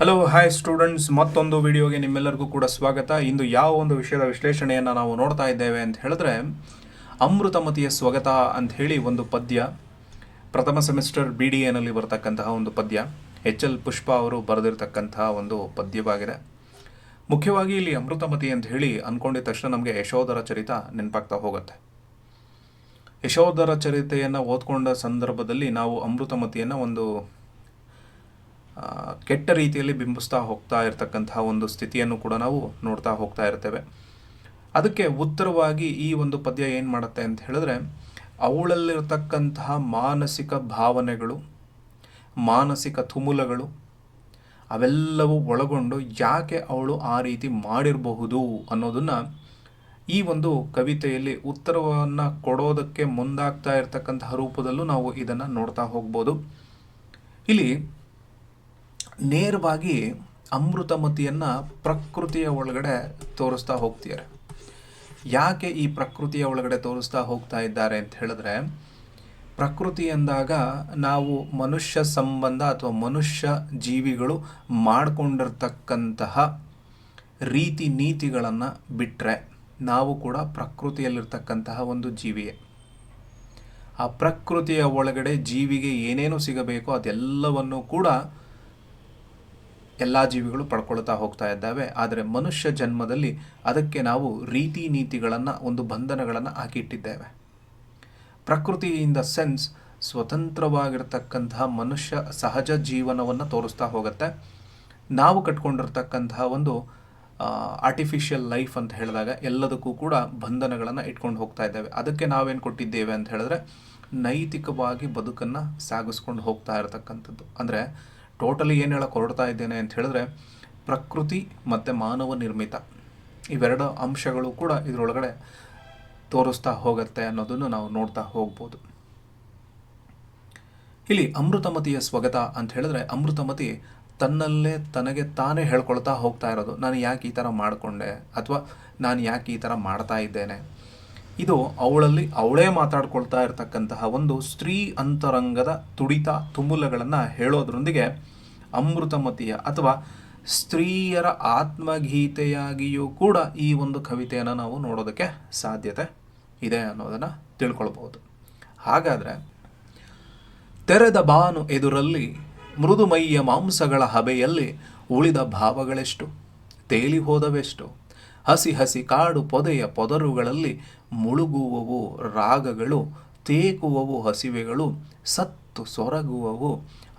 Hello hi students ಮತ್ತೊಂದು ವಿಡಿಯೋಗೆ ನಿಮ್ಮೆಲ್ಲರಿಗೂ ಕೂಡ ಸ್ವಾಗತ. ಇಂದು ಯಾವ ಒಂದು ವಿಷಯದ ವಿಶ್ಲೇಷಣೆಯನ್ನು ನಾವು ನೋಡ್ತಾ ಇದ್ದೇವೆ ಅಂತ ಹೇಳಿದ್ರೆ, ಅಮೃತಮತಿಯ ಸ್ವಗತ ಅಂತ ಹೇಳಿ ಒಂದು ಪದ್ಯ, ಪ್ರಥಮ ಸೆಮಿಸ್ಟರ್ ಬಿ ಡಿ ಎನಲ್ಲಿ ಬರ್ತಕ್ಕಂತಹ ಒಂದು ಪದ್ಯ, ಎಚ್ ಎಲ್ ಪುಷ್ಪ ಅವರು ಬರೆದಿರ್ತಕ್ಕಂತಹ ಒಂದು ಪದ್ಯವಾಗಿದೆ. ಮುಖ್ಯವಾಗಿ ಇಲ್ಲಿ ಅಮೃತಮತಿ ಅಂತ ಹೇಳಿ ಅಂದ್ಕೊಂಡಿದ ತಕ್ಷಣ ನಮಗೆ ಯಶೋಧರ ಚರಿತ ನೆನಪಾಗ್ತಾ ಹೋಗುತ್ತೆ. ಯಶೋಧರ ಚರಿತೆಯನ್ನು ಓದ್ಕೊಂಡ ಸಂದರ್ಭದಲ್ಲಿ ನಾವು ಅಮೃತಮತಿಯನ್ನು ಒಂದು ಕೆಟ್ಟ ರೀತಿಯಲ್ಲಿ ಬಿಂಬಿಸ್ತಾ ಹೋಗ್ತಾ ಇರತಕ್ಕಂತಹ ಒಂದು ಸ್ಥಿತಿಯನ್ನು ಕೂಡ ನಾವು ನೋಡ್ತಾ ಹೋಗ್ತಾ ಇರ್ತೇವೆ. ಅದಕ್ಕೆ ಉತ್ತರವಾಗಿ ಈ ಒಂದು ಪದ್ಯ ಏನು ಮಾಡುತ್ತೆ ಅಂತ ಹೇಳಿದ್ರೆ, ಅವಳಲ್ಲಿರ್ತಕ್ಕಂತಹ ಮಾನಸಿಕ ಭಾವನೆಗಳು, ಮಾನಸಿಕ ತುಮುಲಗಳು ಅವೆಲ್ಲವೂ ಒಳಗೊಂಡು ಯಾಕೆ ಅವಳು ಆ ರೀತಿ ಮಾಡಿರಬಹುದು ಅನ್ನೋದನ್ನು ಈ ಒಂದು ಕವಿತೆಯಲ್ಲಿ ಉತ್ತರವನ್ನು ಕೊಡೋದಕ್ಕೆ ಮುಂದಾಗ್ತಾ ಇರತಕ್ಕಂತಹ ರೂಪದಲ್ಲೂ ನಾವು ಇದನ್ನು ನೋಡ್ತಾ ಹೋಗ್ಬೋದು. ಇಲ್ಲಿ ನೇರವಾಗಿ ಅಮೃತಮತಿಯನ್ನು ಪ್ರಕೃತಿಯ ಒಳಗಡೆ ತೋರಿಸ್ತಾ ಹೋಗ್ತಿದ್ದಾರೆ. ಯಾಕೆ ಈ ಪ್ರಕೃತಿಯ ಒಳಗಡೆ ತೋರಿಸ್ತಾ ಹೋಗ್ತಾ ಇದ್ದಾರೆ ಅಂತ ಹೇಳಿದ್ರೆ, ಪ್ರಕೃತಿ ಅಂದಾಗ ನಾವು ಮನುಷ್ಯ ಸಂಬಂಧ ಅಥವಾ ಮನುಷ್ಯ ಜೀವಿಗಳು ಮಾಡಿಕೊಂಡಿರ್ತಕ್ಕಂತಹ ರೀತಿ ನೀತಿಗಳನ್ನು ಬಿಟ್ಟರೆ ನಾವು ಕೂಡ ಪ್ರಕೃತಿಯಲ್ಲಿರ್ತಕ್ಕಂತಹ ಒಂದು ಜೀವಿಯೇ. ಆ ಪ್ರಕೃತಿಯ ಒಳಗಡೆ ಜೀವಿಗೆ ಏನೇನು ಸಿಗಬೇಕೋ ಅದೆಲ್ಲವನ್ನು ಕೂಡ ಎಲ್ಲ ಜೀವಿಗಳು ಪಡ್ಕೊಳ್ತಾ ಹೋಗ್ತಾ ಇದ್ದಾವೆ. ಆದರೆ ಮನುಷ್ಯ ಜನ್ಮದಲ್ಲಿ ಅದಕ್ಕೆ ನಾವು ರೀತಿ ನೀತಿಗಳನ್ನು, ಒಂದು ಬಂಧನಗಳನ್ನು ಹಾಕಿಟ್ಟಿದ್ದೇವೆ. ಪ್ರಕೃತಿ ಇನ್ ದ ಸೆನ್ಸ್ ಸ್ವತಂತ್ರವಾಗಿರ್ತಕ್ಕಂತಹ ಮನುಷ್ಯ ಸಹಜ ಜೀವನವನ್ನು ತೋರಿಸ್ತಾ ಹೋಗುತ್ತೆ. ನಾವು ಕಟ್ಕೊಂಡಿರ್ತಕ್ಕಂತಹ ಒಂದು ಆರ್ಟಿಫಿಷಿಯಲ್ ಲೈಫ್ ಅಂತ ಹೇಳಿದಾಗ ಎಲ್ಲದಕ್ಕೂ ಕೂಡ ಬಂಧನಗಳನ್ನು ಇಟ್ಕೊಂಡು ಹೋಗ್ತಾ ಇದ್ದೇವೆ. ಅದಕ್ಕೆ ನಾವೇನು ಕೊಟ್ಟಿದ್ದೇವೆ ಅಂತ ಹೇಳಿದ್ರೆ ನೈತಿಕವಾಗಿ ಬದುಕನ್ನು ಸಾಗಿಸ್ಕೊಂಡು ಹೋಗ್ತಾ ಇರತಕ್ಕಂಥದ್ದು. ಅಂದರೆ ಟೋಟಲಿ ಏನು ಹೇಳಕ್ಕೆ ಹೊರಡ್ತಾ ಇದ್ದೇನೆ ಅಂತ ಹೇಳಿದ್ರೆ ಪ್ರಕೃತಿ ಮತ್ತು ಮಾನವ ನಿರ್ಮಿತ. ಇವೆರಡು ಅಂಶಗಳು ಕೂಡ ಇದರೊಳಗಡೆ ತೋರಿಸ್ತಾ ಹೋಗುತ್ತೆ ಅನ್ನೋದನ್ನು ನಾವು ನೋಡ್ತಾ ಹೋಗ್ಬೋದು. ಇಲ್ಲಿ ಅಮೃತಮತಿಯ ಸ್ವಗತ ಅಂತ ಹೇಳಿದ್ರೆ ಅಮೃತಮತಿ ತನ್ನಲ್ಲೇ ತನಗೆ ತಾನೇ ಹೇಳ್ಕೊಳ್ತಾ ಹೋಗ್ತಾ ಇರೋದು. ನಾನು ಯಾಕೆ ಈ ಥರ ಮಾಡಿಕೊಂಡೆ? ಅಥವಾ ನಾನು ಯಾಕೆ ಈ ಥರ ಮಾಡ್ತಾ ಇದ್ದೇನೆ? ಇದು ಅವಳಲ್ಲಿ ಅವಳೇ ಮಾತಾಡ್ಕೊಳ್ತಾ ಇರತಕ್ಕಂತಹ ಒಂದು ಸ್ತ್ರೀ ಅಂತರಂಗದ ತುಡಿತ ತುಮುಲಗಳನ್ನು ಹೇಳೋದ್ರೊಂದಿಗೆ ಅಮೃತಮತಿಯ ಅಥವಾ ಸ್ತ್ರೀಯರ ಆತ್ಮಗೀತೆಯಾಗಿಯೂ ಕೂಡ ಈ ಒಂದು ಕವಿತೆಯನ್ನು ನಾವು ನೋಡೋದಕ್ಕೆ ಸಾಧ್ಯತೆ ಇದೆ ಅನ್ನೋದನ್ನು ತಿಳ್ಕೊಳ್ಬಹುದು. ಹಾಗಾದರೆ ತೆರೆದ ಬಾನು ಎದುರಲ್ಲಿ ಮೃದುಮೈಯ ಮಾಂಸಗಳ ಹಬೆಯಲ್ಲಿ ಉಳಿದ ಭಾವಗಳೆಷ್ಟು? ತೇಲಿ ಹೋದವೆಷ್ಟು? ಹಸಿ ಹಸಿ ಕಾಡು ಪೊದೆಯ ಪೊದರುಗಳಲ್ಲಿ ಮುಳುಗುವವು ರಾಗಗಳು, ತೇಕುವವು ಹಸಿವೆಗಳು, ಸತ್ತು ಸೊರಗುವವು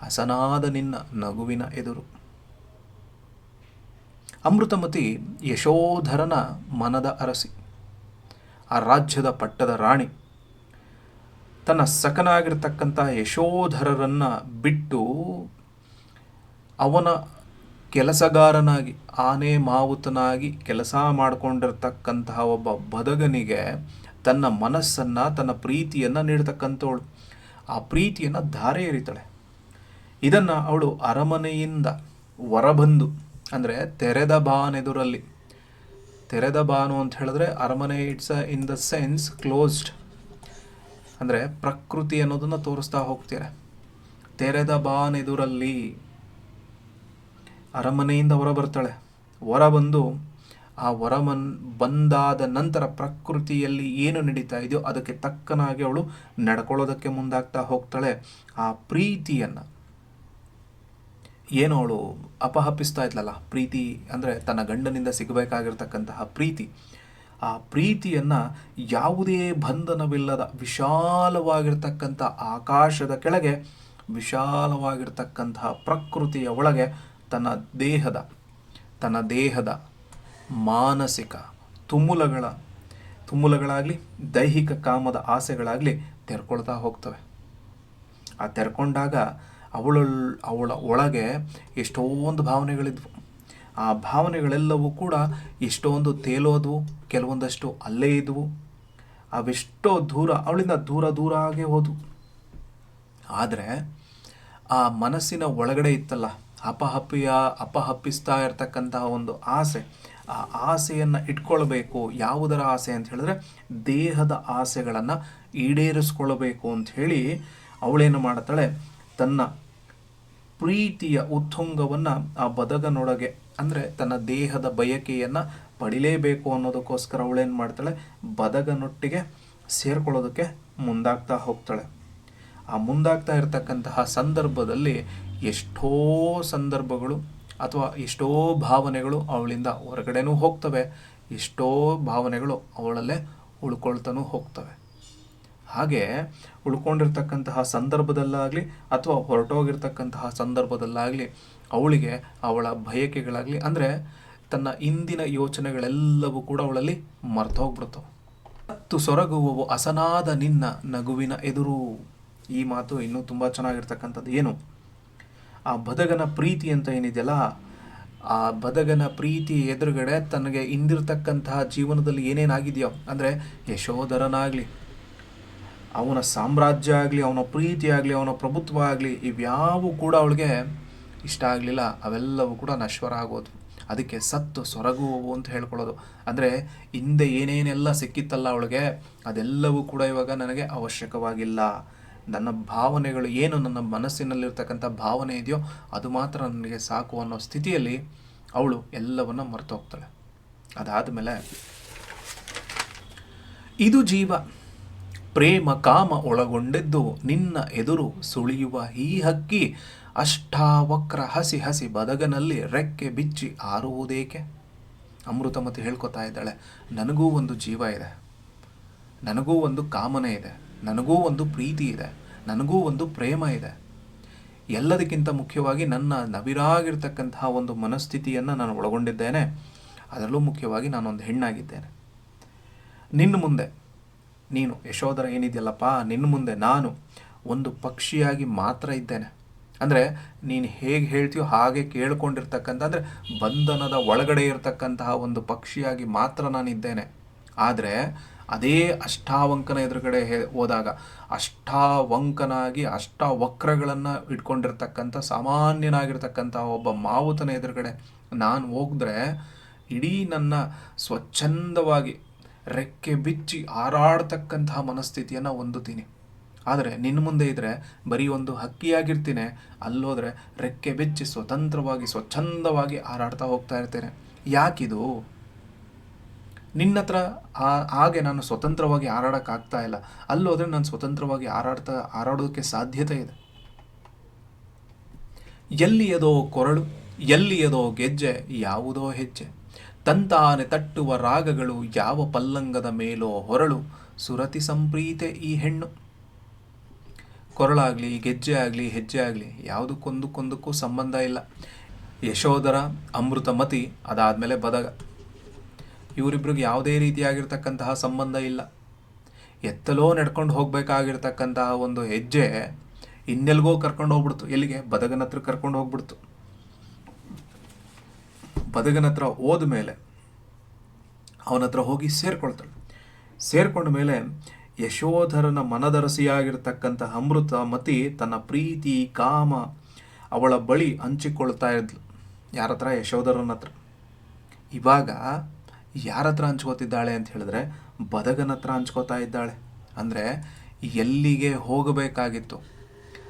ಹಸನಾದ ನಿನ್ನ ನಗುವಿನ ಎದುರು. ಅಮೃತಮತಿ ಯಶೋಧರನ ಮನದ ಅರಸಿ, ಆ ರಾಜ್ಯದ ಪಟ್ಟದ ರಾಣಿ, ತನ್ನ ಸಕನಾಗಿರ್ತಕ್ಕಂಥ ಯಶೋಧರರನ್ನು ಬಿಟ್ಟು ಅವನ ಕೆಲಸಗಾರನಾಗಿ, ಆನೆ ಮಾವುತನಾಗಿ ಕೆಲಸ ಮಾಡಿಕೊಂಡಿರ್ತಕ್ಕಂತಹ ಒಬ್ಬ ಬದಗನಿಗೆ ತನ್ನ ಮನಸ್ಸನ್ನು, ತನ್ನ ಪ್ರೀತಿಯನ್ನು ನೀಡ್ತಕ್ಕಂಥವಳು. ಆ ಪ್ರೀತಿಯನ್ನು ಧಾರೆ ಎರಿತಾಳೆ. ಇದನ್ನು ಅವಳು ಅರಮನೆಯಿಂದ ಹೊರಬಂದು, ಅಂದರೆ ತೆರೆದ ಬಾನೆದುರಲ್ಲಿ, ತೆರೆದ ಬಾನು ಅಂತ ಹೇಳಿದ್ರೆ ಅರಮನೆ it's in the sense closed, ಅಂದರೆ ಪ್ರಕೃತಿ ಅನ್ನೋದನ್ನು ತೋರಿಸ್ತಾ ಹೋಗ್ತೀರ. ತೆರೆದ ಬಾನೆದುರಲ್ಲಿ ಅರಮನೆಯಿಂದ ಹೊರ ಬರ್ತಾಳೆ. ಹೊರ ಬಂದು ಆ ವರಮನ್ ಮನ್, ಬಂದಾದ ನಂತರ ಪ್ರಕೃತಿಯಲ್ಲಿ ಏನು ನಡೀತಾ ಇದೆಯೋ ಅದಕ್ಕೆ ತಕ್ಕನಾಗಿ ಅವಳು ನಡ್ಕೊಳ್ಳೋದಕ್ಕೆ ಮುಂದಾಗ್ತಾ ಹೋಗ್ತಾಳೆ. ಆ ಪ್ರೀತಿಯನ್ನು ಏನು ಅವಳು ಅಪಹಪಿಸ್ತಾ ಇದ್ಲಲ್ಲ, ಪ್ರೀತಿ ಅಂದರೆ ತನ್ನ ಗಂಡನಿಂದ ಸಿಗಬೇಕಾಗಿರ್ತಕ್ಕಂತಹ ಪ್ರೀತಿ. ಆ ಪ್ರೀತಿಯನ್ನು ಯಾವುದೇ ಬಂಧನವಿಲ್ಲದ ವಿಶಾಲವಾಗಿರ್ತಕ್ಕಂಥ ಆಕಾಶದ ಕೆಳಗೆ, ವಿಶಾಲವಾಗಿರ್ತಕ್ಕಂತಹ ಪ್ರಕೃತಿಯ ಒಳಗೆ ತನ್ನ ದೇಹದ ತನ್ನ ದೇಹದ ಮಾನಸಿಕ ತುಮುಲಗಳ, ತುಮುಲಗಳಾಗಲಿ, ದೈಹಿಕ ಕಾಮದ ಆಸೆಗಳಾಗಲಿ ತೆರ್ಕೊಳ್ತಾ ಹೋಗ್ತವೆ. ಆ ತೆರ್ಕೊಂಡಾಗ ಅವಳ ಅವಳ ಒಳಗೆ ಎಷ್ಟೊಂದು ಭಾವನೆಗಳಿದ್ವು. ಆ ಭಾವನೆಗಳೆಲ್ಲವೂ ಕೂಡ ಎಷ್ಟೊಂದು ತೇಲೋದ್ವು, ಕೆಲವೊಂದಷ್ಟು ಅಲ್ಲೇ ಇದ್ವು. ಅವೆಷ್ಟೋ ದೂರ, ಅವಳಿಂದ ದೂರ ದೂರ ಆಗೇ ಹೋದವು. ಆದರೆ ಆ ಮನಸ್ಸಿನ ಒಳಗಡೆ ಇತ್ತಲ್ಲ ಅಪಹಪ್ಪಿಯ ಅಪಹಪ್ಪಿಸ್ತಾ ಇರತಕ್ಕಂತಹ ಒಂದು ಆಸೆ. ಆ ಆಸೆಯನ್ನು ಇಟ್ಕೊಳ್ಬೇಕು. ಯಾವುದರ ಆಸೆ ಅಂತ ಹೇಳಿದ್ರೆ, ದೇಹದ ಆಸೆಗಳನ್ನು ಈಡೇರಿಸ್ಕೊಳ್ಬೇಕು ಅಂತ ಹೇಳಿ ಅವಳೇನು ಮಾಡ್ತಾಳೆ? ತನ್ನ ಪ್ರೀತಿಯ ಉತ್ತುಂಗವನ್ನು ಆ ಬದಗನೊಳಗೆ, ಅಂದರೆ ತನ್ನ ದೇಹದ ಬಯಕೆಯನ್ನು ಪಡಿಲೇಬೇಕು ಅನ್ನೋದಕ್ಕೋಸ್ಕರ ಅವಳೇನು ಮಾಡ್ತಾಳೆ? ಬದಗನೊಟ್ಟಿಗೆ ಸೇರ್ಕೊಳ್ಳೋದಕ್ಕೆ ಮುಂದಾಗ್ತಾ ಹೋಗ್ತಾಳೆ. ಆ ಮುಂದಾಗ್ತಾ ಇರತಕ್ಕಂತಹ ಸಂದರ್ಭದಲ್ಲಿ ಎಷ್ಟೋ ಸಂದರ್ಭಗಳು ಅಥವಾ ಎಷ್ಟೋ ಭಾವನೆಗಳು ಅವಳಿಂದ ಹೊರಗಡೆನೂ ಹೋಗ್ತವೆ. ಎಷ್ಟೋ ಭಾವನೆಗಳು ಅವಳಲ್ಲೇ ಉಳ್ಕೊಳ್ತಾನೂ ಹೋಗ್ತವೆ. ಹಾಗೆ ಉಳ್ಕೊಂಡಿರ್ತಕ್ಕಂತಹ ಸಂದರ್ಭದಲ್ಲಾಗಲಿ ಅಥವಾ ಹೊರಟೋಗಿರ್ತಕ್ಕಂತಹ ಸಂದರ್ಭದಲ್ಲಾಗಲಿ ಅವಳಿಗೆ ಅವಳ ಬಯಕೆಗಳಾಗಲಿ ಅಂದರೆ ತನ್ನ ಇಂದಿನ ಯೋಚನೆಗಳೆಲ್ಲವೂ ಕೂಡ ಅವಳಲ್ಲಿ ಮರ್ತೋಗ್ಬಿಡ್ತವೆ. ಹತ್ತು ಸೊರಗುವವು ಅಸನಾದ ನಿನ್ನ ನಗುವಿನ ಎದುರು. ಈ ಮಾತು ಇನ್ನೂ ತುಂಬ ಚೆನ್ನಾಗಿರ್ತಕ್ಕಂಥದ್ದು. ಏನು? ಆ ಬದಗನ ಪ್ರೀತಿ ಅಂತ ಏನಿದೆಯಲ್ಲ, ಆ ಬದಗನ ಪ್ರೀತಿ ಎದುರುಗಡೆ ತನಗೆ ಹಿಂದಿರ್ತಕ್ಕಂತಹ ಜೀವನದಲ್ಲಿ ಏನೇನಾಗಿದೆಯೋ, ಅಂದರೆ ಯಶೋಧರನಾಗಲಿ, ಅವನ ಸಾಮ್ರಾಜ್ಯ ಆಗಲಿ, ಅವನ ಪ್ರೀತಿ ಆಗಲಿ, ಅವನ ಪ್ರಭುತ್ವ ಆಗಲಿ, ಇವ್ಯಾವು ಕೂಡ ಅವಳಿಗೆ ಇಷ್ಟ ಆಗಲಿಲ್ಲ, ಅವೆಲ್ಲವೂ ಕೂಡ ನಶ್ವರ ಆಗೋದು. ಅದಕ್ಕೆ ಸತ್ತು ಸೊರಗುವವು ಅಂತ ಹೇಳ್ಕೊಳ್ಳೋದು. ಅಂದರೆ ಹಿಂದೆ ಏನೇನೆಲ್ಲ ಸಿಕ್ಕಿತ್ತಲ್ಲ ಅವಳಿಗೆ, ಅದೆಲ್ಲವೂ ಕೂಡ ಇವಾಗ ನನಗೆ ಅವಶ್ಯಕವಾಗಿಲ್ಲ. ನನ್ನ ಭಾವನೆಗಳು ಏನು, ನನ್ನ ಮನಸ್ಸಿನಲ್ಲಿರ್ತಕ್ಕಂಥ ಭಾವನೆ ಇದೆಯೋ ಅದು ಮಾತ್ರ ನನಗೆ ಸಾಕು ಅನ್ನೋ ಸ್ಥಿತಿಯಲ್ಲಿ ಅವಳು ಎಲ್ಲವನ್ನ ಮರೆತು ಹೋಗ್ತಾಳೆ. ಅದಾದಮೇಲೆ ಇದು ಜೀವ, ಪ್ರೇಮ, ಕಾಮ ಒಳಗೊಂಡಿದ್ದು ನಿನ್ನ ಎದುರು ಸುಳಿಯುವ ಈ ಹಕ್ಕಿ ಅಷ್ಟಾವಕ್ರ ಹಸಿ ಹಸಿ ಬದಗನಲ್ಲಿ ರೆಕ್ಕೆ ಬಿಚ್ಚಿ ಆರುವುದೇಕೆ? ಅಮೃತ ಮತ್ತು ಹೇಳ್ಕೊತಾ ಇದ್ದಾಳೆ, ನನಗೂ ಒಂದು ಜೀವ ಇದೆ, ನನಗೂ ಒಂದು ಕಾಮನೆ ಇದೆ. ನನಗೂ ಒಂದು ಪ್ರೀತಿ ಇದೆ, ನನಗೂ ಒಂದು ಪ್ರೇಮ ಇದೆ. ಎಲ್ಲದಕ್ಕಿಂತ ಮುಖ್ಯವಾಗಿ ನನ್ನ ನವಿರಾಗಿರ್ತಕ್ಕಂತಹ ಒಂದು ಮನಸ್ಥಿತಿಯನ್ನು ನಾನು ಒಳಗೊಂಡಿದ್ದೇನೆ. ಅದರಲ್ಲೂ ಮುಖ್ಯವಾಗಿ ನಾನೊಂದು ಹೆಣ್ಣಾಗಿದ್ದೇನೆ. ನಿನ್ನ ಮುಂದೆ, ನೀನು, ಯಶೋಧರ ಏನಿದೆಯಲ್ಲಪ್ಪ, ನಿನ್ನ ಮುಂದೆ ನಾನು ಒಂದು ಪಕ್ಷಿಯಾಗಿ ಮಾತ್ರ ಇದ್ದೇನೆ. ಅಂದರೆ ನೀನು ಹೇಗೆ ಹೇಳ್ತೀಯೋ ಹಾಗೆ ಕೇಳ್ಕೊಂಡಿರ್ತಕ್ಕಂಥ, ಅಂದರೆ ಬಂಧನದ ಒಳಗಡೆ ಇರತಕ್ಕಂತಹ ಒಂದು ಪಕ್ಷಿಯಾಗಿ ಮಾತ್ರ ನಾನಿದ್ದೇನೆ. ಆದರೆ ಅದೇ ಅಷ್ಟಾವಂಕನ ಎದುರುಗಡೆ ಹೇ- ಹೋದಾಗ ಅಷ್ಟಾವಂಕನಾಗಿ ಅಷ್ಟಾವಕ್ರಗಳನ್ನು ಇಟ್ಕೊಂಡಿರ್ತಕ್ಕಂಥ, ಸಾಮಾನ್ಯನಾಗಿರ್ತಕ್ಕಂಥ ಒಬ್ಬ ಮಾವುತನ ಎದುರುಗಡೆ ನಾನು ಹೋಗಿದ್ರೆ ಇಡೀ ನನ್ನ ಸ್ವಚ್ಛಂದವಾಗಿ ರೆಕ್ಕೆ ಬಿಚ್ಚಿ ಹಾರಾಡ್ತಕ್ಕಂತಹ ಮನಸ್ಥಿತಿಯನ್ನು ಹೊಂದುತ್ತೀನಿ. ಆದರೆ ನಿನ್ನ ಮುಂದೆ ಇದ್ದರೆ ಬರೀ ಒಂದು ಹಕ್ಕಿಯಾಗಿರ್ತೀನಿ. ಅಲ್ಲೋದ್ರೆ ರೆಕ್ಕೆ ಬಿಚ್ಚಿ ಸ್ವತಂತ್ರವಾಗಿ, ಸ್ವಚ್ಛಂದವಾಗಿ ಹಾರಾಡ್ತಾ ಹೋಗ್ತಾ ಇರ್ತೇನೆ. ಯಾಕಿದು? ನಿನ್ನ ಹತ್ರ ಆ- ಹಾಗೆ ನಾನು ಸ್ವತಂತ್ರವಾಗಿ ಹಾರಾಡೋಕ್ಕಾಗ್ತಾ ಇಲ್ಲ. ಅಲ್ಲೋದ್ರೆ ನಾನು ಸ್ವತಂತ್ರವಾಗಿ ಹಾರಾಡ್ತಾ, ಹಾರಾಡೋದಕ್ಕೆ ಸಾಧ್ಯತೆ ಇದೆ. ಎಲ್ಲಿಯದೋ ಕೊರಳು ಎಲ್ಲಿಯದೋ ಗೆಜ್ಜೆ, ಯಾವುದೋ ಹೆಜ್ಜೆ. ತಂತಾನೆ ತಟ್ಟುವ ರಾಗಗಳು ಯಾವ ಪಲ್ಲಂಗದ ಮೇಲೋ ಹೊರಳು. ಸುರತಿ ಸಂಪ್ರೀತೆ ಈ ಹೆಣ್ಣು. ಕೊರಳಾಗಲಿ, ಗೆಜ್ಜೆ ಆಗಲಿ, ಹೆಜ್ಜೆ ಆಗಲಿ ಯಾವುದಕ್ಕೊಂದಕ್ಕೊಂದಕ್ಕೂ ಸಂಬಂಧ ಇಲ್ಲ. ಯಶೋಧರ ಅಮೃತಮತಿ ಅದಾದಮೇಲೆ ಬದಗ. ಇವರಿಬ್ರಿಗೆ ಯಾವುದೇ ರೀತಿಯಾಗಿರ್ತಕ್ಕಂತಹ ಸಂಬಂಧ ಇಲ್ಲ. ಎತ್ತಲೋ ನಡ್ಕೊಂಡು ಹೋಗಬೇಕಾಗಿರ್ತಕ್ಕಂತಹ ಒಂದು ಹೆಜ್ಜೆ ಇನ್ನೆಲ್ಗೋ ಕರ್ಕೊಂಡು ಹೋಗ್ಬಿಡ್ತು. ಎಲ್ಲಿಗೆ? ಬದಗನ ಹತ್ರ ಕರ್ಕೊಂಡು ಹೋಗ್ಬಿಡ್ತು. ಬದಗನ ಹತ್ರ ಹೋದ್ಮೇಲೆ ಅವನ ಹತ್ರ ಹೋಗಿ ಸೇರ್ಕೊಳ್ತಾಳೆ. ಸೇರ್ಕೊಂಡ ಮೇಲೆ ಯಶೋಧರನ ಮನದರಸಿಯಾಗಿರ್ತಕ್ಕಂತಹ ಅಮೃತ ಮತಿ ತನ್ನ ಪ್ರೀತಿ, ಕಾಮ ಅವಳ ಬಳಿ ಹಂಚಿಕೊಳ್ತಾ ಇದ್ಲು. ಯಾರ ಹತ್ರ ಯಶೋಧರನ ಹತ್ರ ಇವಾಗ ಯಾರ ಹತ್ರ ಹಂಚ್ಕೋತಿದ್ದಾಳೆ ಅಂತ ಹೇಳಿದ್ರೆ ಬದಗನ ಹತ್ರ ಹಂಚ್ಕೋತಾ ಇದ್ದಾಳೆ. ಅಂದರೆ ಎಲ್ಲಿಗೆ ಹೋಗಬೇಕಾಗಿತ್ತು?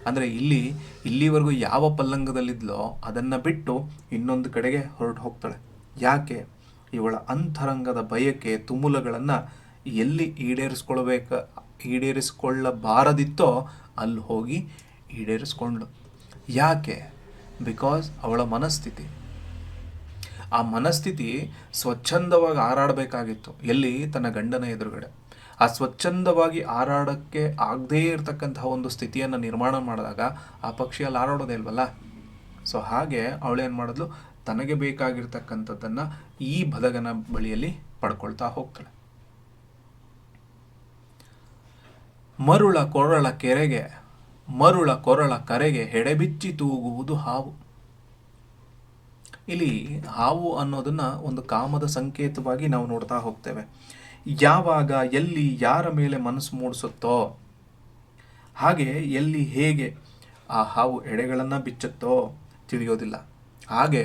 ಅಂದರೆ ಇಲ್ಲಿ, ಇಲ್ಲಿವರೆಗೂ ಯಾವ ಪಲ್ಲಂಗದಲ್ಲಿದ್ಲೋ ಅದನ್ನು ಬಿಟ್ಟು ಇನ್ನೊಂದು ಕಡೆಗೆ ಹೊರಟು ಹೋಗ್ತಾಳೆ. ಯಾಕೆ? ಇವಳ ಅಂತರಂಗದ ಬಯಕೆ, ತುಮುಲಗಳನ್ನು ಎಲ್ಲಿ ಈಡೇರಿಸ್ಕೊಳ್ಬೇಕ, ಈಡೇರಿಸ್ಕೊಳ್ಳಬಾರದಿತ್ತೋ ಅಲ್ಲಿ ಹೋಗಿ ಈಡೇರಿಸ್ಕೊಂಡ್ಳು. ಯಾಕೆ? ಬಿಕಾಸ್ ಅವಳ ಮನಸ್ಥಿತಿ ಆ ಮನಸ್ಥಿತಿ ಸ್ವಚ್ಛಂದವಾಗಿ ಹಾರಾಡಬೇಕಾಗಿತ್ತು ಎಲ್ಲಿ? ತನ್ನ ಗಂಡನ ಎದುರುಗಡೆ. ಆ ಸ್ವಚ್ಛಂದವಾಗಿ ಹಾರಾಡೋಕ್ಕೆ ಆಗದೇ ಇರತಕ್ಕಂತಹ ಒಂದು ಸ್ಥಿತಿಯನ್ನು ನಿರ್ಮಾಣ ಮಾಡಿದಾಗ ಆ ಪಕ್ಷಿಯಲ್ಲಿ ಹಾರಾಡೋದೇ ಇಲ್ವಲ್ಲ? ಸೊ ಹಾಗೆ ಅವಳೇನು ಮಾಡಿದ್ಲು? ತನಗೆ ಬೇಕಾಗಿರ್ತಕ್ಕಂಥದ್ದನ್ನು ಈ ಬದಗನ ಬಳಿಯಲ್ಲಿ ಪಡ್ಕೊಳ್ತಾ ಹೋಗ್ತಾಳೆ. ಮರುಳ ಕೊರಳ ಕೆರೆಗೆ, ಮರುಳ ಕೊರಳ ಕರೆಗೆ ಹೆಡೆಬಿಚ್ಚಿ ತೂಗುವುದು ಹಾವು. ಇಲ್ಲಿ ಹಾವು ಅನ್ನೋದನ್ನು ಒಂದು ಕಾಮದ ಸಂಕೇತವಾಗಿ ನಾವು ನೋಡ್ತಾ ಹೋಗ್ತೇವೆ. ಯಾವಾಗ, ಎಲ್ಲಿ, ಯಾರ ಮೇಲೆ ಮನಸ್ಸು ಮೂಡಿಸುತ್ತೋ, ಹಾಗೆ ಎಲ್ಲಿ ಹೇಗೆ ಆ ಹಾವು ಎಡೆಗಳನ್ನು ಬಿಚ್ಚುತ್ತೋ ತಿಳಿಯೋದಿಲ್ಲ. ಹಾಗೆ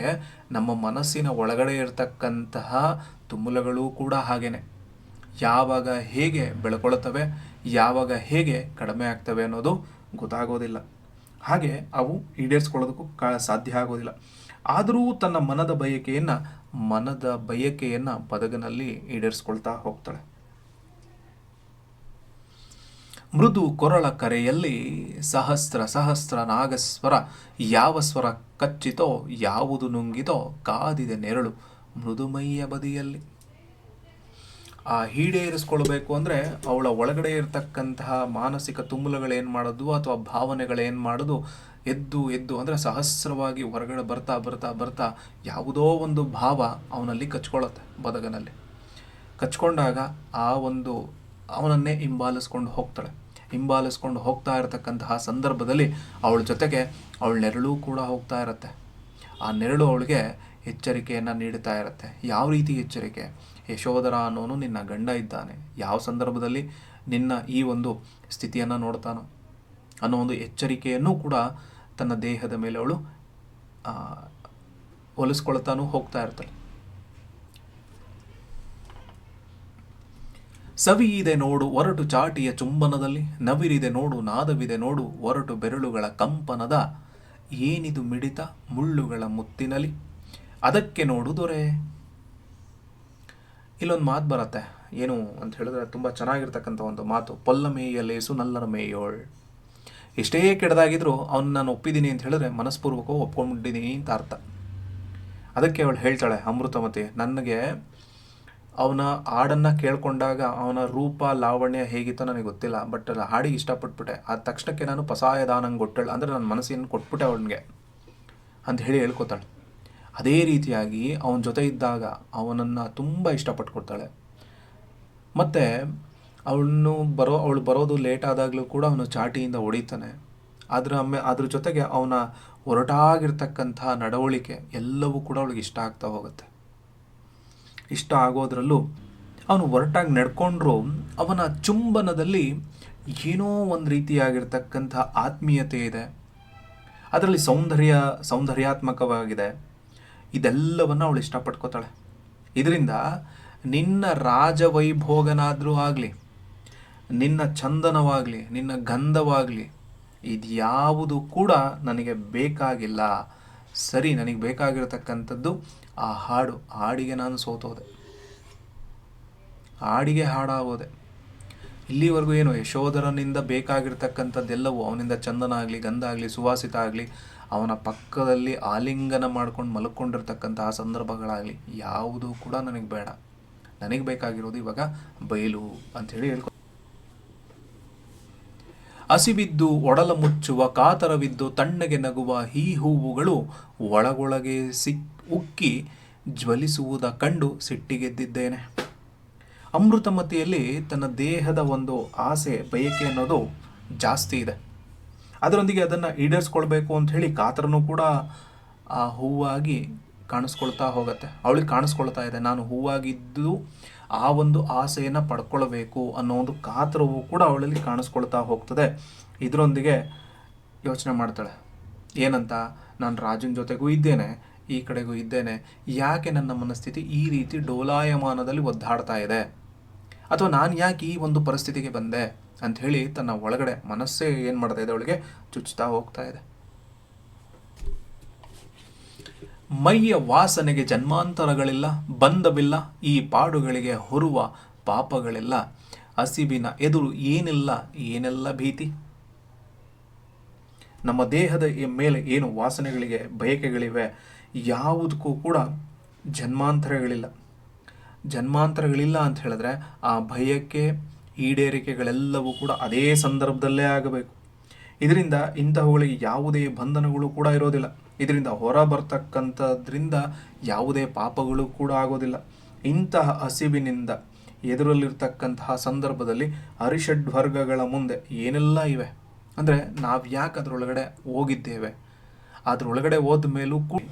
ನಮ್ಮ ಮನಸ್ಸಿನ ಒಳಗಡೆ ಇರತಕ್ಕಂತಹ ತುಮುಲಗಳು ಕೂಡ ಹಾಗೇನೆ. ಯಾವಾಗ ಹೇಗೆ ಬೆಳ್ಕೊಳ್ತವೆ, ಯಾವಾಗ ಹೇಗೆ ಕಡಿಮೆ ಆಗ್ತವೆ ಅನ್ನೋದು ಗೊತ್ತಾಗೋದಿಲ್ಲ. ಹಾಗೆ ಅವು ಈಡೇರಿಸ್ಕೊಳ್ಳೋದಕ್ಕೂ ಕಾ ಸಾಧ್ಯ ಆಗೋದಿಲ್ಲ. ಆದರೂ ತನ್ನ ಮನದ ಬಯಕೆಯನ್ನು ಮನದ ಬಯಕೆಯನ್ನು ಬದಗನಲ್ಲಿ ಈಡೇರಿಸ್ಕೊಳ್ತಾ ಹೋಗ್ತಾಳೆ. ಮೃದು ಕೊರಳ ಕರೆಯಲ್ಲಿ ಸಹಸ್ರ ಸಹಸ್ರ ನಾಗಸ್ವರ, ಯಾವ ಸ್ವರ ಕಚ್ಚಿತೋ, ಯಾವುದು ನುಂಗಿತೋ, ಕಾದಿದೆ ನೆರಳು ಮೃದುಮೈಯ ಬದಿಯಲ್ಲಿ. ಆ ಈಡೇರಿಸ್ಕೊಳ್ಬೇಕು ಅಂದರೆ ಅವಳ ಒಳಗಡೆ ಇರತಕ್ಕಂತಹ ಮಾನಸಿಕ ತುಂಬಲುಗಳೇನು ಮಾಡೋದು ಅಥವಾ ಭಾವನೆಗಳೇನು ಮಾಡೋದು ಎದ್ದು ಎದ್ದು ಅಂದರೆ ಸಹಸ್ರವಾಗಿ ಹೊರಗಡೆ ಬರ್ತಾ ಬರ್ತಾ ಬರ್ತಾ ಯಾವುದೋ ಒಂದು ಭಾವ ಅವನಲ್ಲಿ ಕಚ್ಕೊಳ್ಳುತ್ತೆ ಬದಗನಲ್ಲಿ. ಕಚ್ಕೊಂಡಾಗ ಆ ಒಂದು ಅವನನ್ನೇ ಹಿಂಬಾಲಿಸ್ಕೊಂಡು ಹೋಗ್ತಾಳೆ. ಹಿಂಬಾಲಿಸ್ಕೊಂಡು ಹೋಗ್ತಾ ಇರತಕ್ಕಂತಹ ಸಂದರ್ಭದಲ್ಲಿ ಅವಳ ಜೊತೆಗೆ ಅವಳ ನೆರಳು ಕೂಡ ಹೋಗ್ತಾ ಇರುತ್ತೆ. ಆ ನೆರಳು ಅವಳಿಗೆ ಎಚ್ಚರಿಕೆಯನ್ನು ನೀಡುತ್ತಾ ಇರುತ್ತೆ. ಯಾವ ರೀತಿ ಎಚ್ಚರಿಕೆ? ಯಶೋಧರ ಅನ್ನೋನು ನಿನ್ನ ಗಂಡ ಇದ್ದಾನೆ. ಯಾವ ಸಂದರ್ಭದಲ್ಲಿ ನಿನ್ನ ಈ ಒಂದು ಸ್ಥಿತಿಯನ್ನು ನೋಡ್ತಾನೋ ಅನ್ನೋ ಒಂದು ಎಚ್ಚರಿಕೆಯನ್ನು ಕೂಡ ತನ್ನ ದೇಹದ ಮೇಲೆ ಅವಳು ಹೊಲಿಸ್ಕೊಳ್ತಾನೂ ಹೋಗ್ತಾ ಇರ್ತಾಳೆ. ಸವಿ ಇದೆ ನೋಡು ಒರಟು ಚಾಟಿಯ ಚುಂಬನದಲ್ಲಿ, ನವಿರಿದೆ ನೋಡು ನಾದವಿದೆ ನೋಡು ಒರಟು ಬೆರಳುಗಳ ಕಂಪನದ, ಏನಿದು ಮಿಡಿತ ಮುಳ್ಳುಗಳ ಮುತ್ತಿನಲಿ. ಅದಕ್ಕೆ ನೋಡು ದೊರೆ. ಇಲ್ಲೊಂದು ಮಾತು ಬರುತ್ತೆ. ಏನು ಅಂತ ಹೇಳಿದ್ರೆ ತುಂಬ ಚೆನ್ನಾಗಿರ್ತಕ್ಕಂಥ ಒಂದು ಮಾತು. ಪೊಲ್ಲ ಮೇಯಲೇಸು ನಲ್ಲರ ಮೇಯೋಳ್. ಎಷ್ಟೇ ಕೆಡದಾಗಿದ್ರು ಅವ್ನು ನಾನು ಒಪ್ಪಿದ್ದೀನಿ ಅಂತ ಹೇಳಿದ್ರೆ ಮನಸ್ಪೂರ್ವಕವಾಗಿ ಒಪ್ಕೊಂಡಿದ್ದೀನಿ ಅಂತ ಅರ್ಥ. ಅದಕ್ಕೆ ಅವಳು ಹೇಳ್ತಾಳೆ ಅಮೃತಮತಿ, ನನಗೆ ಅವನ ಹಾಡನ್ನು ಕೇಳ್ಕೊಂಡಾಗ ಅವನ ರೂಪ, ಲಾವಣ್ಯ ಹೇಗಿತ್ತೋ ನನಗೆ ಗೊತ್ತಿಲ್ಲ, ಬಟ್ ಹಾಡಿಗೆ ಇಷ್ಟಪಟ್ಬಿಟ್ಟೆ. ಆ ತಕ್ಷಣಕ್ಕೆ ನಾನು ಪಸಾಯ ದಾನಂಗೆ ಕೊಟ್ಟಳು ಅಂದರೆ ನನ್ನ ಮನಸ್ಸಿನ ಕೊಟ್ಬಿಟ್ಟೆ ಅವನಿಗೆ. ಅಂತ ಹೇಳಿ ಹೇಳ್ಕೊತಾಳೆ. ಅದೇ ರೀತಿಯಾಗಿ ಅವನ ಜೊತೆ ಇದ್ದಾಗ ಅವನನ್ನು ತುಂಬ ಇಷ್ಟಪಟ್ಕೊಡ್ತಾಳೆ ಮತ್ತು ಅವಳನ್ನು ಬರೋ, ಅವಳು ಬರೋದು ಲೇಟ್ ಆದಾಗಲೂ ಕೂಡ ಅವನು ಚಾಟಿಯಿಂದ ಹೊಡಿತಾನೆ. ಅದರ ಅಮ್ಮೆ ಅದ್ರ ಜೊತೆಗೆ ಅವನ ಹೊರಟಾಗಿರ್ತಕ್ಕಂಥ ನಡವಳಿಕೆ ಎಲ್ಲವೂ ಕೂಡ ಅವಳಿಗೆ ಇಷ್ಟ ಆಗ್ತಾ ಹೋಗುತ್ತೆ. ಇಷ್ಟ ಆಗೋದ್ರಲ್ಲೂ ಅವನು ಹೊರಟಾಗಿ ನಡ್ಕೊಂಡ್ರು ಅವನ ಚುಂಬನದಲ್ಲಿ ಏನೋ ಒಂದು ರೀತಿಯಾಗಿರ್ತಕ್ಕಂಥ ಆತ್ಮೀಯತೆ ಇದೆ. ಅದರಲ್ಲಿ ಸೌಂದರ್ಯ, ಸೌಂದರ್ಯಾತ್ಮಕವಾಗಿದೆ. ಇದೆಲ್ಲವನ್ನು ಅವಳು ಇಷ್ಟಪಟ್ಕೋತಾಳೆ. ಇದರಿಂದ ನಿನ್ನ ರಾಜವೈಭೋಗನಾದರೂ ಆಗಲಿ, ನಿನ್ನ ಚಂದನವಾಗಲಿ, ನಿನ್ನ ಗಂಧವಾಗಲಿ, ಇದ್ಯಾವುದು ಕೂಡ ನನಗೆ ಬೇಕಾಗಿಲ್ಲ. ಸರಿ, ನನಗೆ ಬೇಕಾಗಿರತಕ್ಕಂಥದ್ದು ಆ ಹಾಡು. ಹಾಡಿಗೆ ನಾನು ಸೋತೋದೆ. ಹಾಡಿಗೆ ಹಾಡಾಗೋದೆ. ಇಲ್ಲಿವರೆಗೂ ಏನು ಯಶೋಧರನಿಂದ ಬೇಕಾಗಿರ್ತಕ್ಕಂಥದ್ದೆಲ್ಲವೂ ಅವನಿಂದ ಚಂದನ ಆಗಲಿ ಗಂಧ ಆಗಲಿ ಸುವಾಸಿತ ಆಗಲಿ ಅವನ ಪಕ್ಕದಲ್ಲಿ ಆಲಿಂಗನ ಮಾಡ್ಕೊಂಡು ಮಲ್ಕೊಂಡಿರ್ತಕ್ಕಂತಹ ಸಂದರ್ಭಗಳಾಗಲಿ, ಯಾವುದೂ ಕೂಡ ನನಗೆ ಬೇಡ. ನನಗೆ ಬೇಕಾಗಿರೋದು ಇವಾಗ ಬಯಲು ಅಂಥೇಳಿ ಹೇಳ್ಕೊ ಹಸಿಬಿದ್ದು ಒಡಲ ಮುಚ್ಚುವ, ಕಾತರವಿದ್ದು ತಣ್ಣಗೆ ನಗುವ ಈ ಹೂವುಗಳು ಒಳಗೊಳಗೆ ಸಿಕ್, ಉಕ್ಕಿ ಜ್ವಲಿಸುವುದ ಕಂಡು ಸಿಟ್ಟಿಗೆದ್ದಿದ್ದೇನೆ ಅಮೃತಮತಿಯಲ್ಲಿ ತನ್ನ ದೇಹದ ಒಂದು ಆಸೆ, ಬಯಕೆ ಅನ್ನೋದು ಜಾಸ್ತಿ ಇದೆ. ಅದರೊಂದಿಗೆ ಅದನ್ನು ಈಡೇರಿಸ್ಕೊಳ್ಬೇಕು ಅಂತ ಹೇಳಿ ಕಾತರನೂ ಕೂಡ ಆ ಹೂವಾಗಿ ಕಾಣಿಸ್ಕೊಳ್ತಾ ಹೋಗುತ್ತೆ. ಅವಳಿಗೆ ಕಾಣಿಸ್ಕೊಳ್ತಾ ಇದೆ, ನಾನು ಹೂವಾಗಿದ್ದು ಆ ಒಂದು ಆಸೆಯನ್ನು ಪಡ್ಕೊಳ್ಬೇಕು ಅನ್ನೋ ಒಂದು ಕಾತರವು ಕೂಡ ಅವಳಲ್ಲಿ ಕಾಣಿಸ್ಕೊಳ್ತಾ ಹೋಗ್ತದೆ. ಇದರೊಂದಿಗೆ ಯೋಚನೆ ಮಾಡ್ತಾಳೆ, ಏನಂತ? ನಾನು ರಾಜನ ಜೊತೆಗೂ ಇದ್ದೇನೆ, ಈ ಕಡೆಗೂ ಇದ್ದೇನೆ. ಯಾಕೆ ನನ್ನ ಮನಸ್ಥಿತಿ ಈ ರೀತಿ ಡೋಲಾಯಮಾನದಲ್ಲಿ ಒದ್ದಾಡ್ತಾ ಇದೆ? ಅಥವಾ ನಾನು ಯಾಕೆ ಈ ಒಂದು ಪರಿಸ್ಥಿತಿಗೆ ಬಂದೆ? ಅಂತ ಹೇಳಿ ತನ್ನ ಒಳಗಡೆ ಮನಸ್ಸೇ ಏನು ಮಾಡ್ತಾ ಇದೆ ಅವಳಿಗೆ? ಚುಚ್ಚುತ್ತಾ ಹೋಗ್ತಾ ಇದೆ. ಮೈಯ ವಾಸನೆಗೆ ಜನ್ಮಾಂತರಗಳಿಲ್ಲ, ಬಂಧವಿಲ್ಲ, ಈ ಪಾಡುಗಳಿಗೆ ಹೊರುವ ಪಾಪಗಳಿಲ್ಲ. ಹಸಿಬಿನ ಎದುರು ಏನಿಲ್ಲ, ಏನೆಲ್ಲ ಭೀತಿ? ನಮ್ಮ ದೇಹದ ಮೇಲೆ ಏನು ವಾಸನೆಗಳಿಗೆ ಬಯಕೆಗಳಿವೆ? ಯಾವುದಕ್ಕೂ ಕೂಡ ಜನ್ಮಾಂತರಗಳಿಲ್ಲ. ಜನ್ಮಾಂತರಗಳಿಲ್ಲ ಅಂತ ಹೇಳಿದ್ರೆ ಆ ಭಯಕ್ಕೆ ಈಡೇರಿಕೆಗಳೆಲ್ಲವೂ ಕೂಡ ಅದೇ ಸಂದರ್ಭದಲ್ಲೇ ಆಗಬೇಕು. ಇದರಿಂದ ಇಂತಹವುಗಳಿಗೆ ಯಾವುದೇ ಬಂಧನಗಳು ಕೂಡ ಇರೋದಿಲ್ಲ. ಇದರಿಂದ ಹೊರ ಬರ್ತಕ್ಕಂಥದ್ರಿಂದ ಯಾವುದೇ ಪಾಪಗಳು ಕೂಡ ಆಗೋದಿಲ್ಲ. ಇಂತಹ ಹಸಿವಿನಿಂದ ಎದುರಲ್ಲಿರ್ತಕ್ಕಂತಹ ಸಂದರ್ಭದಲ್ಲಿ ವರ್ಗಗಳ ಮುಂದೆ ಏನೆಲ್ಲ ಇವೆ? ಅಂದರೆ ನಾವು ಯಾಕೆ ಅದರೊಳಗಡೆ ಹೋಗಿದ್ದೇವೆ. ಅದರೊಳಗಡೆ ಹೋದ ಮೇಲೂ ಕೂಡ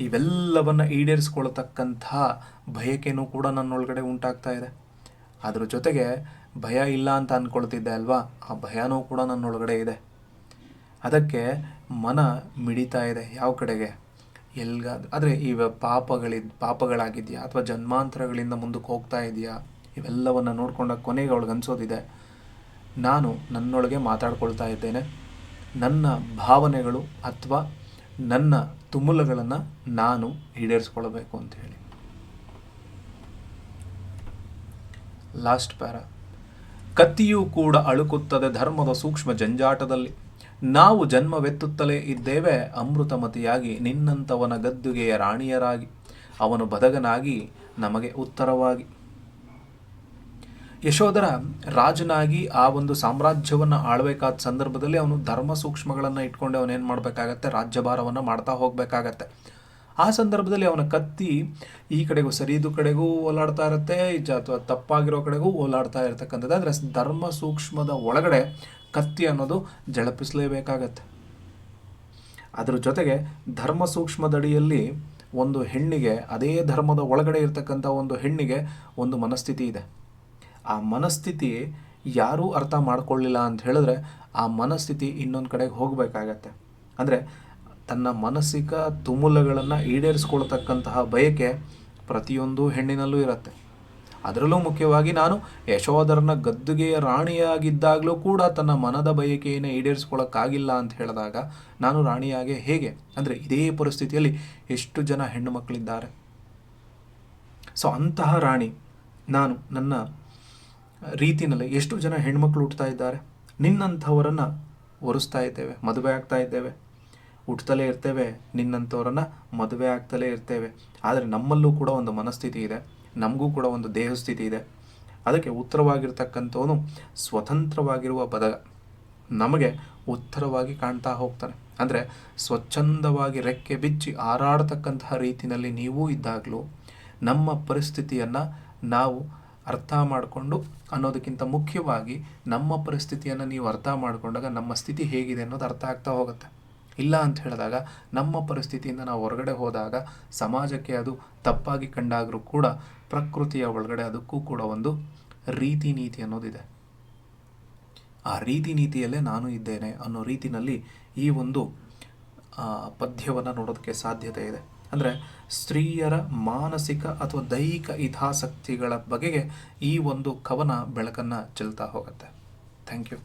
ಇವೆಲ್ಲವನ್ನು ಈಡೇರಿಸ್ಕೊಳ್ತಕ್ಕಂತಹ ಬಯಕೆನೂ ಕೂಡ ನನ್ನೊಳಗಡೆ ಉಂಟಾಗ್ತಾ ಇದೆ. ಅದ್ರ ಜೊತೆಗೆ ಭಯ ಇಲ್ಲ ಅಂತ ಅಂದ್ಕೊಳ್ತಿದ್ದೆ ಅಲ್ವಾ? ಆ ಭಯನೂ ಕೂಡ ನನ್ನೊಳಗಡೆ ಇದೆ. ಅದಕ್ಕೆ ಮನ ಮಿಡಿತಾ ಇದೆ ಯಾವ ಕಡೆಗೆ? ಎಲ್ಗ ಆದರೆ ಈ ಪಾಪಗಳಿ ಪಾಪಗಳಾಗಿದೆಯಾ ಅಥವಾ ಜನ್ಮಾಂತರಗಳಿಂದ ಮುಂದಕ್ಕೆ ಹೋಗ್ತಾ ಇದೆಯಾ? ಇವೆಲ್ಲವನ್ನು ನೋಡಿಕೊಂಡ ಕೊನೆಗೆ ಅವಳಿಗೆ ಅನಿಸೋದಿದೆ. ನಾನು ನನ್ನೊಳಗೆ ಮಾತಾಡ್ಕೊಳ್ತಾ ಇದ್ದೇನೆ. ನನ್ನ ಭಾವನೆಗಳು ಅಥವಾ ನನ್ನ ತುಮುಲಗಳನ್ನು ನಾನು ಈಡೇರಿಸ್ಕೊಳ್ಬೇಕು ಅಂತ ಹೇಳಿ. Last para. ಕತ್ತಿಯೂ ಕೂಡ ಅಳುಕುತ್ತದೆ ಧರ್ಮದ ಸೂಕ್ಷ್ಮ ಜಂಜಾಟದಲ್ಲಿ. ನಾವು ಜನ್ಮವೆತ್ತುತ್ತಲೇ ಇದ್ದೇವೆ, ಅಮೃತಮತಿಯಾಗಿ ನಿನ್ನಂಥವನ ಗದ್ದುಗೆಯ ರಾಣಿಯರಾಗಿ. ಅವನು ಬದಗನಾಗಿ, ನಮಗೆ ಉತ್ತರವಾಗಿ. ಯಶೋಧರ ರಾಜನಾಗಿ ಆ ಒಂದು ಸಾಮ್ರಾಜ್ಯವನ್ನು ಆಳ್ಬೇಕಾದ ಸಂದರ್ಭದಲ್ಲಿ ಅವನು ಧರ್ಮ ಸೂಕ್ಷ್ಮಗಳನ್ನು ಇಟ್ಕೊಂಡು ಅವನೇನು ಮಾಡಬೇಕಾಗತ್ತೆ? ರಾಜ್ಯಭಾರವನ್ನು ಮಾಡ್ತಾ ಹೋಗಬೇಕಾಗತ್ತೆ. ಆ ಸಂದರ್ಭದಲ್ಲಿ ಅವನ ಕತ್ತಿ ಈ ಕಡೆಗೂ ಸರಿದು ಕಡೆಗೂ ಓಲಾಡ್ತಾ ಇರುತ್ತೆ ಅಥವಾ ತಪ್ಪಾಗಿರೋ ಕಡೆಗೂ ಓಲಾಡ್ತಾ ಇರತಕ್ಕಂಥದ್ದು. ಆದರೆ ಧರ್ಮ ಸೂಕ್ಷ್ಮದ ಒಳಗಡೆ ಕತ್ತಿ ಅನ್ನೋದು ಜಳಪಿಸಲೇಬೇಕಾಗತ್ತೆ. ಅದರ ಜೊತೆಗೆ ಧರ್ಮ ಸೂಕ್ಷ್ಮದಡಿಯಲ್ಲಿ ಒಂದು ಹೆಣ್ಣಿಗೆ, ಅದೇ ಧರ್ಮದ ಒಳಗಡೆ ಇರತಕ್ಕಂಥ ಒಂದು ಹೆಣ್ಣಿಗೆ ಒಂದು ಮನಸ್ಥಿತಿ ಇದೆ. ಆ ಮನಸ್ಥಿತಿ ಯಾರೂ ಅರ್ಥ ಮಾಡಿಕೊಳ್ಳಿಲ್ಲ ಅಂತ ಹೇಳಿದ್ರೆ ಆ ಮನಸ್ಥಿತಿ ಇನ್ನೊಂದು ಕಡೆಗೆ ಹೋಗಬೇಕಾಗತ್ತೆ. ಅಂದರೆ ತನ್ನ ಮಾನಸಿಕ ತುಮುಲಗಳನ್ನು ಈಡೇರಿಸ್ಕೊಳ್ತಕ್ಕಂತಹ ಬಯಕೆ ಪ್ರತಿಯೊಂದು ಹೆಣ್ಣಿನಲ್ಲೂ ಇರುತ್ತೆ. ಅದರಲ್ಲೂ ಮುಖ್ಯವಾಗಿ ನಾನು ಯಶೋಧರನ ಗದ್ದುಗೆಯ ರಾಣಿಯಾಗಿದ್ದಾಗಲೂ ಕೂಡ ತನ್ನ ಮನದ ಬಯಕೆಯನ್ನು ಈಡೇರಿಸ್ಕೊಳ್ಳೋಕ್ಕಾಗಿಲ್ಲ ಅಂತ ಹೇಳಿದಾಗ ನಾನು ರಾಣಿಯಾಗೆ ಹೇಗೆ? ಅಂದರೆ ಇದೇ ಪರಿಸ್ಥಿತಿಯಲ್ಲಿ ಎಷ್ಟು ಜನ ಹೆಣ್ಣು ಮಕ್ಕಳಿದ್ದಾರೆ? ಸೊ ಅಂತಹ ರಾಣಿ ನಾನು ನನ್ನ ರೀತಿನಲ್ಲಿ ಎಷ್ಟು ಜನ ಹೆಣ್ಮಕ್ಳು ಹುಟ್ಟುತ್ತಾ ಇದ್ದಾರೆ? ನಿನ್ನಂಥವರನ್ನು ಒರೆಸ್ತಾ ಇದ್ದೇವೆ, ಮದುವೆ ಆಗ್ತಾ ಇದ್ದೇವೆ. ಹುಟ್ಟುತ್ತಲೇ ಇರ್ತೇವೆ ನಿನ್ನಂಥವ್ರನ್ನ ಮದುವೆ ಆಗ್ತಲೇ ಇರ್ತೇವೆ. ಆದರೆ ನಮ್ಮಲ್ಲೂ ಕೂಡ ಒಂದು ಮನಸ್ಥಿತಿ ಇದೆ, ನಮಗೂ ಕೂಡ ಒಂದು ದೇಹಸ್ಥಿತಿ ಇದೆ. ಅದಕ್ಕೆ ಉತ್ತರವಾಗಿರ್ತಕ್ಕಂಥವನು ಸ್ವತಂತ್ರವಾಗಿರುವ ಪದ ನಮಗೆ ಉತ್ತರವಾಗಿ ಕಾಣ್ತಾ ಹೋಗ್ತಾನೆ. ಅಂದರೆ ಸ್ವಚ್ಛಂದವಾಗಿ ರೆಕ್ಕೆ ಬಿಚ್ಚಿ ಹಾರಾಡ್ತಕ್ಕಂತಹ ರೀತಿಯಲ್ಲಿ ನೀವು ಇದ್ದಾಗಲೂ ನಮ್ಮ ಪರಿಸ್ಥಿತಿಯನ್ನು ನಾವು ಅರ್ಥ ಮಾಡಿಕೊಂಡು ಅನ್ನೋದಕ್ಕಿಂತ ಮುಖ್ಯವಾಗಿ ನಮ್ಮ ಪರಿಸ್ಥಿತಿಯನ್ನು ನೀವು ಅರ್ಥ ಮಾಡಿಕೊಂಡಾಗ ನಮ್ಮ ಸ್ಥಿತಿ ಹೇಗಿದೆ ಅನ್ನೋದು ಅರ್ಥ ಆಗ್ತಾ ಹೋಗುತ್ತೆ. ಇಲ್ಲ ಅಂತ ಹೇಳಿದಾಗ ನಮ್ಮ ಪರಿಸ್ಥಿತಿಯಿಂದ ನಾವು ಹೊರಗಡೆ ಹೋದಾಗ ಸಮಾಜಕ್ಕೆ ಅದು ತಪ್ಪಾಗಿ ಕಂಡಾಗರೂ ಕೂಡ ಪ್ರಕೃತಿಯ ಒಳಗಡೆ ಅದಕ್ಕೂ ಕೂಡ ಒಂದು ರೀತಿ ನೀತಿ ಅನ್ನೋದಿದೆ. ಆ ರೀತಿ ನೀತಿಯಲ್ಲೇ ನಾನು ಇದ್ದೇನೆ ಅನ್ನೋ ರೀತಿನಲ್ಲಿ ಈ ಒಂದು ಪದ್ಯವನ್ನು ನೋಡೋದಕ್ಕೆ ಸಾಧ್ಯತೆ ಇದೆ. ಅಂದರೆ ಸ್ತ್ರೀಯರ ಮಾನಸಿಕ ಅಥವಾ ದೈಹಿಕ ಹಿತಾಸಕ್ತಿಗಳ ಬಗೆಗೆ ಈ ಒಂದು ಕವನ ಬೆಳಕನ್ನು ಚೆಲ್ತಾ ಹೋಗುತ್ತೆ. Thank you.